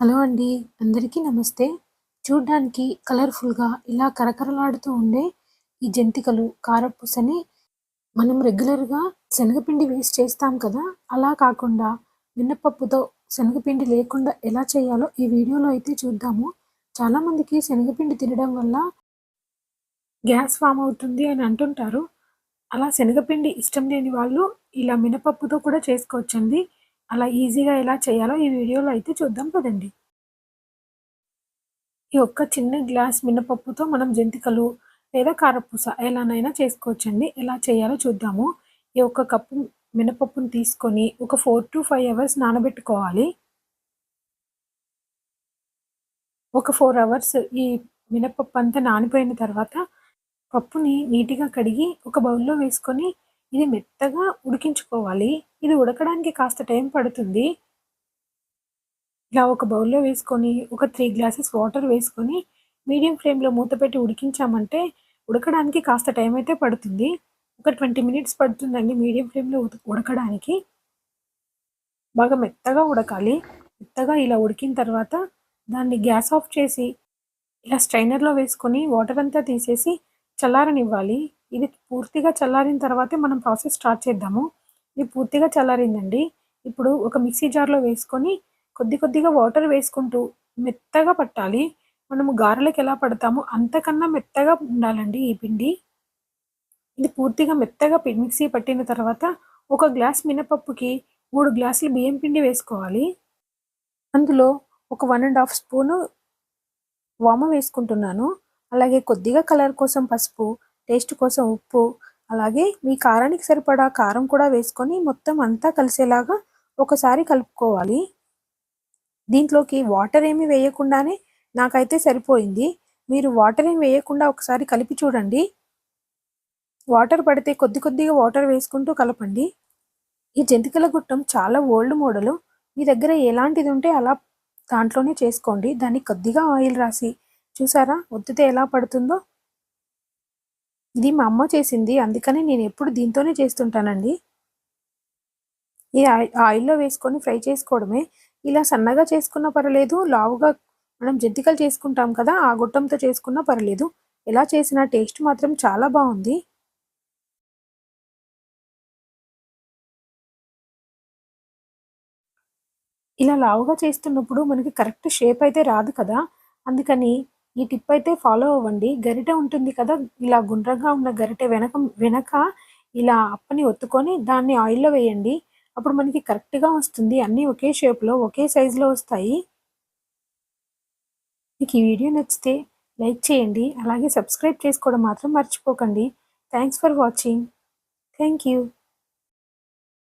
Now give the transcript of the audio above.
Hello అండి అందరికీ నమస్తే. చూడ్డానికి కలర్ఫుల్గా ఇలా కరకరలాడుతూ ఉండే ఈ జంతికలు కారపూసని మనం రెగ్యులర్గా శనగపిండి వేస్ట్ చేస్తాం కదా? అలా కాకుండా మినపప్పుతో శనగపిండి లేకుండా ఎలా చేయాలో ఈ వీడియోలో అయితే చూద్దాము. చాలామందికి శనగపిండి తినడం వల్ల గ్యాస్ ఫామ్ అవుతుంది అని అంటుంటారు. అలా శనగపిండి ఇష్టం లేని వాళ్ళు ఇలా మినపప్పుతో కూడా చేసుకోవచ్చండి. అలా ఈజీగా ఎలా చేయాలో ఈ వీడియోలో అయితే చూద్దాం పదండి. ఈ ఒక్క చిన్న గ్లాస్ మినపప్పుతో మనం జంతికలు లేదా కారపూస ఎలానైనా చేసుకోవచ్చండి. ఎలా చేయాలో చూద్దాము. ఈ ఒక్క కప్పు మినపప్పును తీసుకొని ఒక ఫోర్ టు ఫైవ్ అవర్స్ నానబెట్టుకోవాలి. ఒక ఫోర్ అవర్స్ ఈ మినపప్పు అంతా నానిపోయిన తర్వాత పప్పుని నీట్గా కడిగి ఒక బౌల్లో వేసుకొని ఇది మెత్తగా ఉడికించుకోవాలి. ఇది ఉడకడానికి కాస్త టైం పడుతుంది. ఇలా ఒక బౌల్లో వేసుకొని ఒక త్రీ గ్లాసెస్ వాటర్ వేసుకొని మీడియం ఫ్లేమ్లో మూత పెట్టి ఉడికించామంటే ఉడకడానికి కాస్త టైం అయితే పడుతుంది. ఒక ట్వంటీ మినిట్స్ పడుతుందండి మీడియం ఫ్లేమ్లో ఉడకడానికి. బాగా మెత్తగా ఉడకాలి. మెత్తగా ఇలా ఉడికిన తర్వాత దాన్ని గ్యాస్ ఆఫ్ చేసి ఇలా స్ట్రైనర్లో వేసుకొని వాటర్ అంతా తీసేసి చల్లారనివ్వాలి. ఇది పూర్తిగా చల్లారిన తర్వాతే మనం ప్రాసెస్ స్టార్ట్ చేద్దాము. ఇది పూర్తిగా చల్లారిందండి. ఇప్పుడు ఒక మిక్సీ జార్లో వేసుకొని కొద్ది కొద్దిగా వాటర్ వేసుకుంటూ మెత్తగా పట్టాలి. మనము గారెలకు ఎలా పడతామో అంతకన్నా మెత్తగా ఉండాలండి ఈ పిండి. ఇది పూర్తిగా మెత్తగా మిక్సీ పట్టిన తర్వాత ఒక గ్లాస్ మినపప్పుకి మూడు గ్లాసులు బియ్యం పిండి వేసుకోవాలి. అందులో ఒక వన్ అండ్ హాఫ్ స్పూను వామ వేసుకుంటున్నాను. అలాగే కొద్దిగా కలర్ కోసం పసుపు టేస్ట్ కోసం ఉప్పు అలాగే మీ కారానికి సరిపడా కారం కూడా వేసుకొని మొత్తం అంతా కలిసేలాగా ఒకసారి కలుపుకోవాలి. దీంట్లోకి వాటర్ ఏమి వేయకుండానే నాకైతే సరిపోయింది. మీరు వాటర్ ఏమి వేయకుండా ఒకసారి కలిపి చూడండి. వాటర్ పడితే కొద్ది కొద్దిగా వాటర్ వేసుకుంటూ కలపండి. ఈ జంతికల గుట్టం చాలా ఓల్డ్ మోడలు. మీ దగ్గర ఎలాంటిది ఉంటే అలా దాంట్లోనే చేసుకోండి. దాన్ని కొద్దిగా ఆయిల్ రాసి చూసారా? ఒత్తితే ఎలా పడుతుందో ఇది మా అమ్మ చేసింది అందుకని నేను ఎప్పుడు దీంతోనే చేస్తుంటానండి. ఈ ఆయిల్లో వేసుకొని ఫ్రై చేసుకోవడమే. ఇలా సన్నగా చేసుకున్న పర్లేదు లావుగా మనం జంతికలు చేసుకుంటాం కదా ఆ గుట్టంతో చేసుకున్నా పర్లేదు ఎలా చేసిన టేస్ట్ మాత్రం చాలా బాగుంది. ఇలా లావుగా చేస్తున్నప్పుడు మనకి కరెక్ట్ షేప్ అయితే రాదు కదా అందుకని ఈ టిప్ అయితే ఫాలో అవ్వండి. గరిటె ఉంటుంది కదా ఇలా గుండ్రంగా ఉన్న గరిటె వెనక వెనక ఇలా అప్పని ఒత్తుకొని దాన్ని ఆయిల్లో వేయండి. అప్పుడు మనకి కరెక్ట్గా వస్తుంది. అన్నీ ఒకే షేప్లో ఒకే సైజులో వస్తాయి. మీకు ఈ వీడియో నచ్చితే లైక్ చేయండి. అలాగే సబ్స్క్రైబ్ చేసుకోవడం మాత్రం మర్చిపోకండి. Thanks for watching. Thank you.